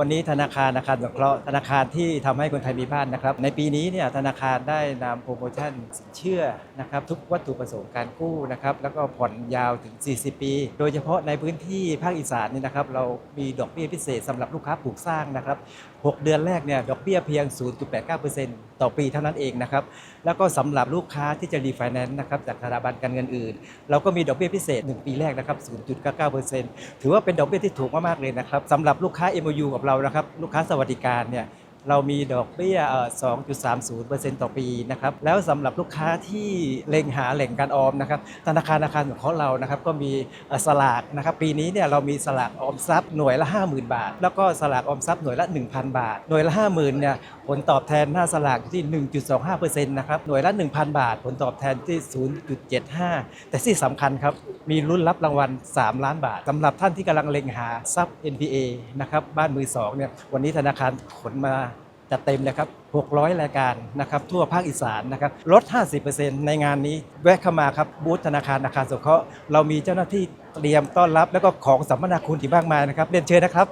วันนี้ธนาคารอาคารสงเคราะห์ธนาคารที่ทำให้คนไทยมีบ้านนะครับ ในปีนี้เนี่ยธนาคารได้นำโปรโมชั่นสินเชื่อนะครับทุกวัตถุประสงค์การกู้นะครับแล้วก็ผ่อนยาวถึง 40 ปี โดยเฉพาะในพื้นที่ภาคอีสานนี่นะครับเรามีดอกเบี้ยพิเศษสำหรับลูกค้าปลูกสร้างนะครับ 6 เดือนแรกเนี่ยดอกเบี้ยเพียง 0.89%ต่อปีเท่านั้นเองนะครับแล้วก็สำหรับลูกค้าที่จะรีไฟแนนซ์นะครับจากสถาบันการเงินอื่น เราก็มีดอกเบี้ยพิเศษ 1 ปีแรกนะครับ 0.99%ถือว่าเป็นดอกเบี้ยที่ถูกมากๆเลยนะครับสำหรับลูกค้า MOU กับเรานะครับลูกค้าสวัสดิการเนี่ย เรามีดอกเบี้ย 2.30%ต่อปีนะครับ แล้วสำหรับลูกค้าที่เล็งหาแหล่งการออมนะครับ ธนาคารอาคารของเรานะครับก็มีสลากนะครับ ปีนี้เนี่ยเรามีสลากออมทรัพย์หน่วยละ 50,000 บาท แล้วก็สลากออมทรัพย์หน่วยละ 1,000 บาท หน่วยละ 50,000เนี่ยผลตอบแทนหน้าสลากที่ 1.25%นะครับ หน่วยละ 1,000 บาท ผลตอบแทนที่ 0.75 แต่ที่สำคัญครับ มีลุ้นรับรางวัล 3 ล้านบาทสำหรับท่านที่กำลังเล็งหาทรัพย์ NPA นะครับ บ้านมือสองเนี่ย วันนี้ธนาคารขนมา จัดเต็มเลยครับ 600 รายการนะครับทั่วภาคอีสานนะครับลด 50%ในงานนี้ แวะเข้ามาครับบูธธนาคารอาคารสงเคราะห์เรามีเจ้าหน้าที่เตรียมต้อนรับ แล้วก็ของสัมมนาคุณที่มากมายนะครับเรียนเชิญนะครับ